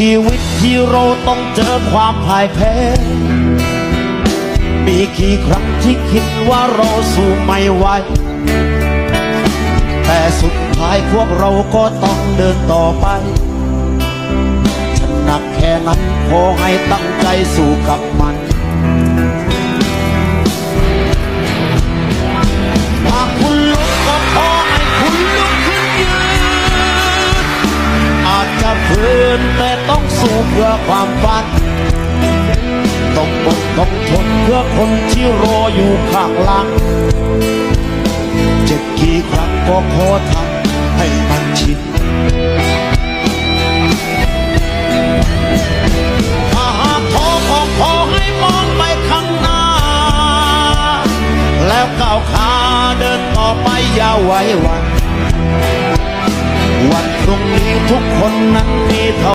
ชีวิตที่เราต้องเจอความพ่ายแพ้ มีกี่ครั้งที่คิดว่าเราสู้ไม่ไหว แต่สุดท้ายพวกเราก็ต้องเดินต่อไปฉันหนักแค่นั้นขอให้ตั้งใจสู้กับมัน นแต่ต้องสู้เพื่อความฝัน ต้องอดต้องทนเพื่อคนที่รออยู่ข้างหลัง เจ็บกี่ครั้งก็ขอทำให้มันชินถ้าหากท้อก็ขอให้มองไปข้างหน้า แล้วก้าวขาเดินต่อไปอย่าไว้วันวัน งนี้ทุกคนนั้นมีเท่า